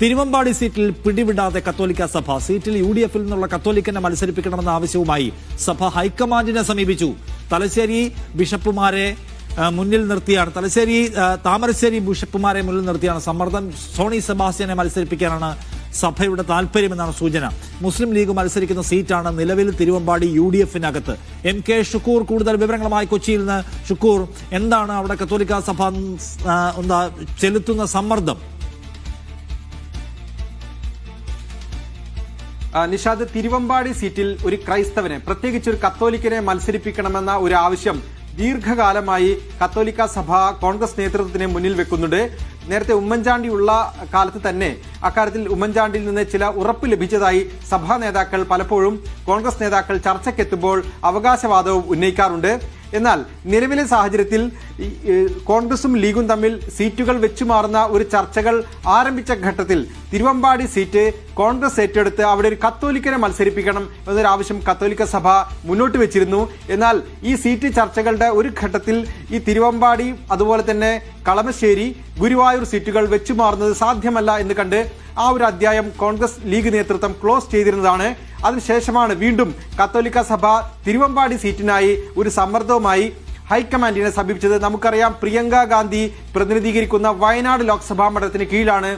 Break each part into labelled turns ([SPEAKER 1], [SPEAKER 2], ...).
[SPEAKER 1] തിരുവമ്പാടി സീറ്റിൽ പിടിവിടാതെ കത്തോലിക്ക സഭ. സീറ്റിൽ യു ഡി എഫിൽ നിന്നുള്ള കത്തോലിക്കനെ മത്സരിപ്പിക്കണമെന്ന ആവശ്യവുമായി സഭ ഹൈക്കമാൻഡിനെ സമീപിച്ചു. തലശ്ശേരി ബിഷപ്പുമാരെ മുന്നിൽ നിർത്തിയാണ്. തലശ്ശേരി താമരശ്ശേരി ബിഷപ്പുമാരെ മുന്നിൽ നിർത്തിയാണ് സമ്മർദ്ദം. സോണി സെബാസ്റ്റ്യനെ മത്സരിപ്പിക്കാനാണ് സഭയുടെ താല്പര്യമെന്നാണ് സൂചന. മുസ്ലിം ലീഗ് മത്സരിക്കുന്ന സീറ്റാണ് നിലവിൽ തിരുവമ്പാടി യു ഡി എഫിനകത്ത്. എം കെ ഷുക്കൂർ കൂടുതൽ വിവരങ്ങളുമായി കൊച്ചിയിൽ നിന്ന്. ഷുക്കൂർ എന്താണ് അവിടെ കത്തോലിക്ക സഭ ചെലുത്തുന്ന സമ്മർദ്ദം?
[SPEAKER 2] നിഷാദ് തിരുവമ്പാടി സീറ്റിൽ ഒരു ക്രൈസ്തവനെ പ്രത്യേകിച്ച് ഒരു കത്തോലിക്കനെ മത്സരിപ്പിക്കണമെന്ന ഒരു ആവശ്യം ദീർഘകാലമായി കത്തോലിക്ക സഭ കോൺഗ്രസ് നേതൃത്വത്തിന് മുന്നിൽ വെക്കുന്നുണ്ട്. നേരത്തെ ഉമ്മൻചാണ്ടി ഉള്ള കാലത്ത് തന്നെ അക്കാര്യത്തിൽ ഉമ്മൻചാണ്ടിയിൽ നിന്ന് ചില ഉറപ്പ് ലഭിച്ചതായി സഭാ നേതാക്കൾ പലപ്പോഴും കോൺഗ്രസ് നേതാക്കൾ ചർച്ചയ്ക്കെത്തുമ്പോൾ അവകാശവാദവും ഉന്നയിക്കാറുണ്ട്. എന്നാൽ നിലവിലെ സാഹചര്യത്തിൽ കോൺഗ്രസും ലീഗും തമ്മിൽ സീറ്റുകൾ വെച്ചുമാറുന്ന ഒരു ചർച്ചകൾ ആരംഭിച്ച ഘട്ടത്തിൽ തിരുവമ്പാടി സീറ്റ് കോൺഗ്രസ് ഏറ്റെടുത്ത് അവിടെ ഒരു കത്തോലിക്കനെ മത്സരിപ്പിക്കണം എന്നൊരാവശ്യം കത്തോലിക്ക സഭ മുന്നോട്ട് വെച്ചിരുന്നു. എന്നാൽ ഈ സീറ്റ് ചർച്ചകളുടെ ഒരു ഘട്ടത്തിൽ ഈ തിരുവമ്പാടി അതുപോലെ തന്നെ കളമശ്ശേരി ഗുരുവായൂർ സീറ്റുകൾ വെച്ചുമാറുന്നത് സാധ്യമല്ല എന്ന് കണ്ട് ആ ഒരു അധ്യായം കോൺഗ്രസ് ലീഗ് നേതൃത്വം ക്ലോസ് ചെയ്തിരുന്നതാണ്. അതിനുശേഷമാണ് വീണ്ടും കത്തോലിക്ക സഭ തിരുവമ്പാടി സീറ്റിനായി ഒരു സമ്മർദ്ദവുമായി ഹൈക്കമാൻഡിനെ സമീപിച്ചത്. നമുക്കറിയാം പ്രിയങ്ക ഗാന്ധി പ്രതിനിധീകരിക്കുന്ന വയനാട് ലോക്സഭാ മണ്ഡലത്തിന് കീഴിലാണ്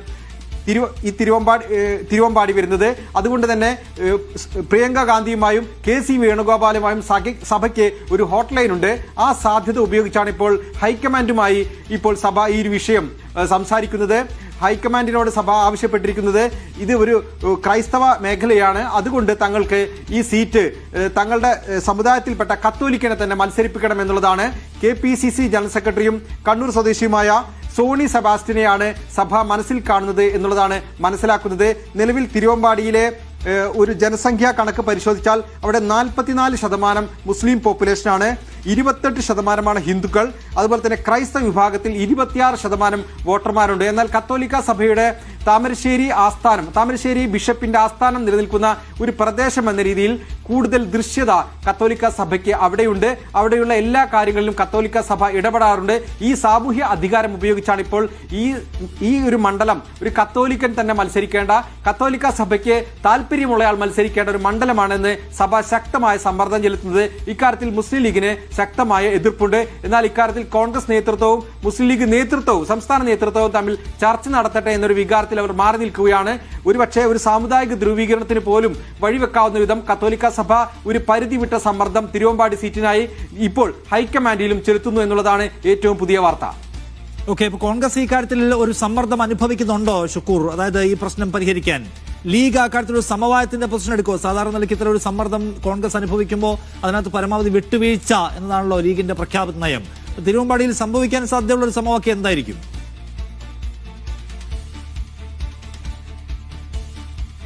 [SPEAKER 2] തിരു ഈ തിരുവമ്പാടി തിരുവമ്പാടി വരുന്നത്. അതുകൊണ്ട് തന്നെ പ്രിയങ്ക ഗാന്ധിയുമായും കെ സി വേണുഗോപാലുമായും സഭയ്ക്ക് ഒരു ഹോട്ട്ലൈൻ ഉണ്ട്. ആ സാധ്യത ഉപയോഗിച്ചാണ് ഇപ്പോൾ ഹൈക്കമാൻഡുമായി ഇപ്പോൾ സഭ ഈ ഒരു വിഷയം സംസാരിക്കുന്നത്. ഹൈക്കമാൻഡിനോട് സഭ ആവശ്യപ്പെട്ടിരിക്കുന്നത് ഇത് ഒരു ക്രൈസ്തവ മേഖലയാണ്. അതുകൊണ്ട് തങ്ങൾക്ക് ഈ സീറ്റ് തങ്ങളുടെ സമുദായത്തിൽപ്പെട്ട കത്തോലിക്കനെ തന്നെ മത്സരിപ്പിക്കണം എന്നുള്ളതാണ് K P C C general സെക്രട്ടറിയും കണ്ണൂർ സ്വദേശിയുമായ സോണി സെബാസ്റ്റിനെയാണ് സഭ മനസ്സിൽ കാണുന്നത് എന്നുള്ളതാണ് മനസ്സിലാക്കുന്നത്. നിലവിൽ തിരുവമ്പാടിയിലെ ഒരു ജനസംഖ്യാ കണക്ക് പരിശോധിച്ചാൽ അവിടെ നാൽപ്പത്തിനാല് ശതമാനം മുസ്ലിം പോപ്പുലേഷനാണ് ഇരുപത്തെട്ട് ശതമാനമാണ് ഹിന്ദുക്കൾ. അതുപോലെ തന്നെ ക്രൈസ്തവ വിഭാഗത്തിൽ ഇരുപത്തിയാറ് ശതമാനം വോട്ടർമാരുണ്ട്. എന്നാൽ കത്തോലിക്ക സഭയുടെ താമരശ്ശേരി ആസ്ഥാനം താമരശ്ശേരി ബിഷപ്പിന്റെ ആസ്ഥാനം നിലനിൽക്കുന്ന ഒരു പ്രദേശം എന്ന രീതിയിൽ കൂടുതൽ ദൃശ്യത കത്തോലിക്ക സഭയ്ക്ക് അവിടെയുണ്ട്. അവിടെയുള്ള എല്ലാ കാര്യങ്ങളിലും കത്തോലിക്ക സഭ ഇടപെടാറുണ്ട്. ഈ സാമൂഹ്യ അധികാരം ഉപയോഗിച്ചാണ് ഇപ്പോൾ ഈ ഈ ഒരു മണ്ഡലം ഒരു കത്തോലിക്കൻ തന്നെ മത്സരിക്കേണ്ട കത്തോലിക്ക സഭയ്ക്ക് താല്പര്യമുള്ളയാൾ മത്സരിക്കേണ്ട ഒരു മണ്ഡലമാണെന്ന് സഭ ശക്തമായ സമ്മർദ്ദം ചെലുത്തുന്നത് ഇക്കാര്യത്തിൽ മുസ്ലിം ലീഗിന് ശക്തമായ എതിർപ്പുണ്ട്. എന്നാൽ ഇക്കാര്യത്തിൽ കോൺഗ്രസ് നേതൃത്വവും മുസ്ലിം ലീഗ് നേതൃത്വവും സംസ്ഥാന നേതൃത്വവും തമ്മിൽ ചർച്ച നടത്തട്ടെ എന്നൊരു വികാരത്തിൽ അവർ മാറി നിൽക്കുകയാണ്. ഒരുപക്ഷെ ഒരു സാമുദായിക ധ്രുവീകരണത്തിന് പോലും വഴിവെക്കാവുന്ന വിധം കത്തോലിക്ക സഭ ഒരു പരിധി വിട്ട സമ്മർദ്ദം തിരുവമ്പാടി സീറ്റിനായി ഇപ്പോൾ ഹൈക്കമാൻഡിലും ചെലുത്തുന്നു എന്നുള്ളതാണ് ഏറ്റവും പുതിയ വാർത്ത.
[SPEAKER 1] ഓക്കെ ഇപ്പൊ കോൺഗ്രസ് ഈ കാര്യത്തിൽ ഒരു സമ്മർദ്ദം അനുഭവിക്കുന്നുണ്ടോ ഷുക്കൂർ? അതായത് ഈ പ്രശ്നം പരിഹരിക്കാൻ. ലീഗ് ആ കാര്യത്തിൽ ഒരു സമവായത്തിന്റെ പൊസിഷൻ എടുക്കുമോ സാധാരണ നിലയ്ക്ക് ഇത്ര ഒരു സമ്മർദ്ദം കോൺഗ്രസ് അനുഭവിക്കുമ്പോൾ അതിനകത്ത് പരമാവധി വിട്ടുവീഴ്ച എന്നതാണല്ലോ ലീഗിന്റെ പ്രഖ്യാപിത നയം. തിരുവമ്പാടിയിൽ സംഭവിക്കാൻ സാധ്യതയുള്ള ഒരു സമവാക്യം എന്തായിരിക്കും?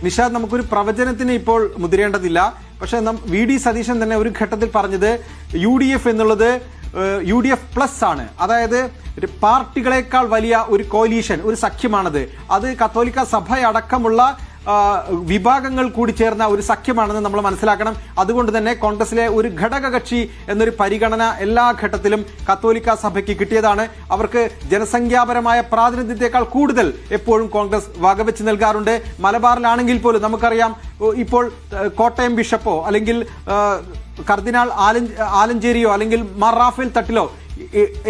[SPEAKER 2] നിഷാദ് നമുക്കൊരു പ്രവചനത്തിന് ഇപ്പോൾ മുതിരേണ്ടതില്ല. പക്ഷെ വി ഡി സതീശൻ തന്നെ ഒരു ഘട്ടത്തിൽ പറഞ്ഞത് യു ഡി എഫ് എന്നുള്ളത് യു ഡി എഫ് പ്ലസ് ആണ്. അതായത് പാർട്ടികളെക്കാൾ വലിയ ഒരു കോലീഷൻ ഒരു സഖ്യമാണത്. അത് കത്തോലിക്ക സഭയടക്കമുള്ള വിഭാഗങ്ങൾ കൂടി ചേർന്ന ഒരു സഖ്യമാണെന്ന് നമ്മൾ മനസ്സിലാക്കണം. അതുകൊണ്ട് തന്നെ കോൺഗ്രസിലെ ഒരു ഘടകകക്ഷി എന്നൊരു പരിഗണന എല്ലാ ഘട്ടത്തിലും കത്തോലിക്ക സഭയ്ക്ക് കിട്ടിയതാണ്. അവർക്ക് ജനസംഖ്യാപരമായ പ്രാതിനിധ്യത്തെക്കാൾ കൂടുതൽ എപ്പോഴും കോൺഗ്രസ് വകവെച്ച് നൽകാറുണ്ട്. മലബാറിലാണെങ്കിൽ പോലും നമുക്കറിയാം ഇപ്പോൾ കോട്ടയം ബിഷപ്പോ അല്ലെങ്കിൽ കർദിനാൾ ആലഞ്ച് ആലഞ്ചേരിയോ അല്ലെങ്കിൽ മാർ റാഫേൽ തട്ടിലോ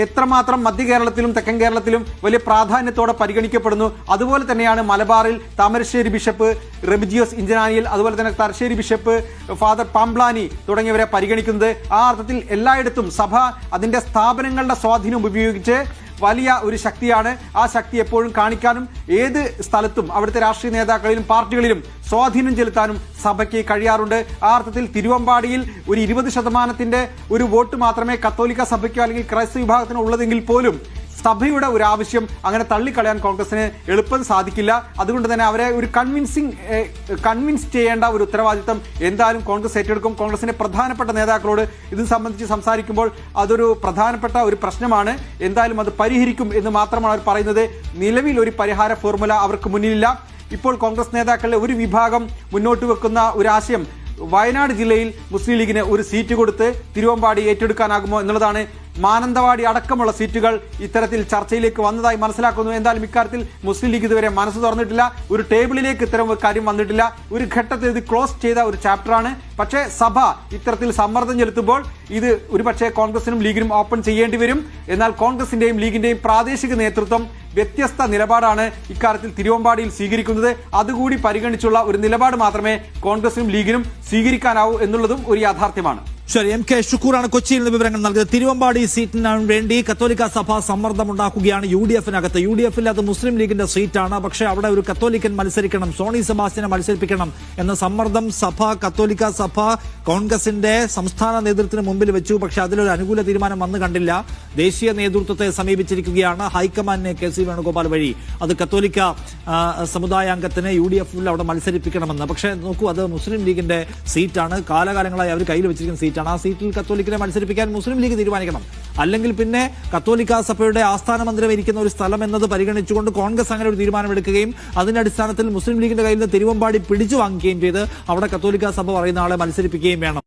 [SPEAKER 2] എത്രമാത്രം മധ്യ കേരളത്തിലും തെക്കൻ കേരളത്തിലും വലിയ പ്രാധാന്യത്തോടെ പരിഗണിക്കപ്പെടുന്നു. അതുപോലെ തന്നെയാണ് മലബാറിൽ താമരശ്ശേരി ബിഷപ്പ് റെബിജിയോസ് ഇഞ്ചനാനിയിൽ അതുപോലെ തന്നെ തലശ്ശേരി ബിഷപ്പ് ഫാദർ പാംബ്ലാനി തുടങ്ങിയവരെ പരിഗണിക്കുന്നത്. ആ അർത്ഥത്തിൽ എല്ലായിടത്തും സഭ അതിന്റെ സ്ഥാപനങ്ങളുടെ സ്വാധീനം ഉപയോഗിച്ച് വലിയ ഒരു ശക്തിയാണ്. ആ ശക്തി എപ്പോഴും കാണിക്കാനും ഏത് സ്ഥലത്തും അവിടുത്തെ രാഷ്ട്രീയ നേതാക്കളിലും പാർട്ടികളിലും സ്വാധീനം ചെലുത്താനും സഭയ്ക്ക് കഴിയാറുണ്ട്. ആ അർത്ഥത്തിൽ തിരുവമ്പാടിയിൽ ഒരു ഇരുപത് ശതമാനത്തിന്റെ ഒരു വോട്ട് മാത്രമേ കത്തോലിക്ക സഭയ്ക്കോ അല്ലെങ്കിൽ ക്രൈസ്തവ വിഭാഗത്തിനോ ഉള്ളതെങ്കിൽ പോലും സഭയുടെ ഒരു ആവശ്യം അങ്ങനെ തള്ളിക്കളയാൻ കോൺഗ്രസിന് എളുപ്പം സാധിക്കില്ല. അതുകൊണ്ട് തന്നെ അവരെ ഒരു കൺവിൻസിങ് കൺവിൻസ് ചെയ്യേണ്ട ഒരു ഉത്തരവാദിത്തം എന്തായാലും കോൺഗ്രസ് ഏറ്റെടുക്കും. കോൺഗ്രസിന്റെ പ്രധാനപ്പെട്ട നേതാക്കളോട് ഇത് സംബന്ധിച്ച് സംസാരിക്കുമ്പോൾ അതൊരു പ്രധാനപ്പെട്ട ഒരു പ്രശ്നമാണ്. എന്തായാലും അത് പരിഹരിക്കും എന്ന് മാത്രമാണ് അവർ പറയുന്നത്. നിലവിൽ ഒരു പരിഹാര ഫോർമുല അവർക്ക് മുന്നിലില്ല. ഇപ്പോൾ കോൺഗ്രസ് നേതാക്കളിലെ ഒരു വിഭാഗം മുന്നോട്ട് വെക്കുന്ന ഒരു ആശയം വയനാട് ജില്ലയിൽ മുസ്ലിം ലീഗിന് ഒരു സീറ്റ് കൊടുത്ത് തിരുവമ്പാടി ഏറ്റെടുക്കാനാകുമോ എന്നുള്ളതാണ് മാനന്തവാടി അടക്കമുള്ള സീറ്റുകൾ ഇത്തരത്തിൽ ചർച്ചയിലേക്ക് വന്നതായി മനസ്സിലാക്കുന്നു. എന്തായാലും ഇക്കാര്യത്തിൽ മുസ്ലിം ലീഗ് ഇതുവരെ മനസ്സ് തുറന്നിട്ടില്ല. ഒരു ടേബിളിലേക്ക് ഇത്തരം കാര്യം വന്നിട്ടില്ല. ഒരു ഘട്ടത്തിൽ ഇത് ക്ലോസ് ചെയ്ത ഒരു ചാപ്റ്ററാണ്. പക്ഷേ സഭ ഇത്തരത്തിൽ സമ്മർദ്ദം ചെലുത്തുമ്പോൾ ഇത് ഒരുപക്ഷെ കോൺഗ്രസിനും ലീഗിനും ഓപ്പൺ ചെയ്യേണ്ടി വരും. എന്നാൽ കോൺഗ്രസിന്റെയും ലീഗിന്റെയും പ്രാദേശിക നേതൃത്വം വ്യത്യസ്ത നിലപാടാണ് ഇക്കാര്യത്തിൽ തിരുവമ്പാടിയിൽ സ്വീകരിക്കുന്നത്. അതുകൂടി പരിഗണിച്ചുള്ള ഒരു നിലപാട് മാത്രമേ കോൺഗ്രസിനും ലീഗിനും സ്വീകരിക്കാനാവൂ എന്നുള്ളതും ഒരു യാഥാർത്ഥ്യമാണ്.
[SPEAKER 1] ശരി എം കെ ഷുക്കൂറാണ് കൊച്ചിയിൽ നിന്ന് വിവരങ്ങൾ നൽകിയത്. തിരുവമ്പാടി സീറ്റിന് വേണ്ടി കത്തോലിക്ക സഭ സമ്മർദ്ദമുണ്ടാക്കുകയാണ് യു ഡി എഫിനകത്ത് യു ഡി എഫിൽ അത് മുസ്ലിം ലീഗിന്റെ സീറ്റാണ്. പക്ഷേ അവിടെ ഒരു കത്തോലിക്കൻ മത്സരിക്കണം സോണി സെബാസ്റ്റിനെ മത്സരിപ്പിക്കണം എന്ന സമ്മർദ്ദം സഭ കത്തോലിക്ക സഭ കോൺഗ്രസിന്റെ സംസ്ഥാന നേതൃത്വത്തിന് മുമ്പിൽ വെച്ചു. പക്ഷേ അതിലൊരു അനുകൂല തീരുമാനം വന്നു കണ്ടില്ല. ദേശീയ നേതൃത്വത്തെ സമീപിച്ചിരിക്കുകയാണ് ഹൈക്കമാൻഡിനെ കെ സി വേണുഗോപാൽ വഴി. അത് കത്തോലിക്ക സമുദായാംഗത്തിനെ യു ഡി എഫിൽ അവിടെ മത്സരിപ്പിക്കണമെന്ന്. പക്ഷേ നോക്കൂ അത് മുസ്ലിം ലീഗിന്റെ സീറ്റാണ്. കാലകാലങ്ങളായി അവർ കയ്യിൽ വെച്ചിരിക്കുന്ന സീറ്റാണ്. ആ സീറ്റിൽ കത്തോലിക്കിനെ മത്സരിപ്പിക്കാൻ മുസ്ലിം ലീഗ് തീരുമാനിക്കണം. അല്ലെങ്കിൽ പിന്നെ കത്തോലിക്ക സഭയുടെ ആസ്ഥാന മന്ദിരം ഇരിക്കുന്ന ഒരു സ്ഥലം എന്നത് പരിഗണിച്ചുകൊണ്ട് കോൺഗ്രസ് അങ്ങനെ ഒരു തീരുമാനമെടുക്കുകയും അതിന്റെ അടിസ്ഥാനത്തിൽ മുസ്ലിം ലീഗിന്റെ കയ്യിൽ നിന്ന് തിരുവമ്പാടി പിടിച്ചു വാങ്ങുകയും ചെയ്ത് അവിടെ കത്തോലിക്ക സഭ പറയുന്ന ആളെ മത്സരിപ്പിക്കുകയും വേണം.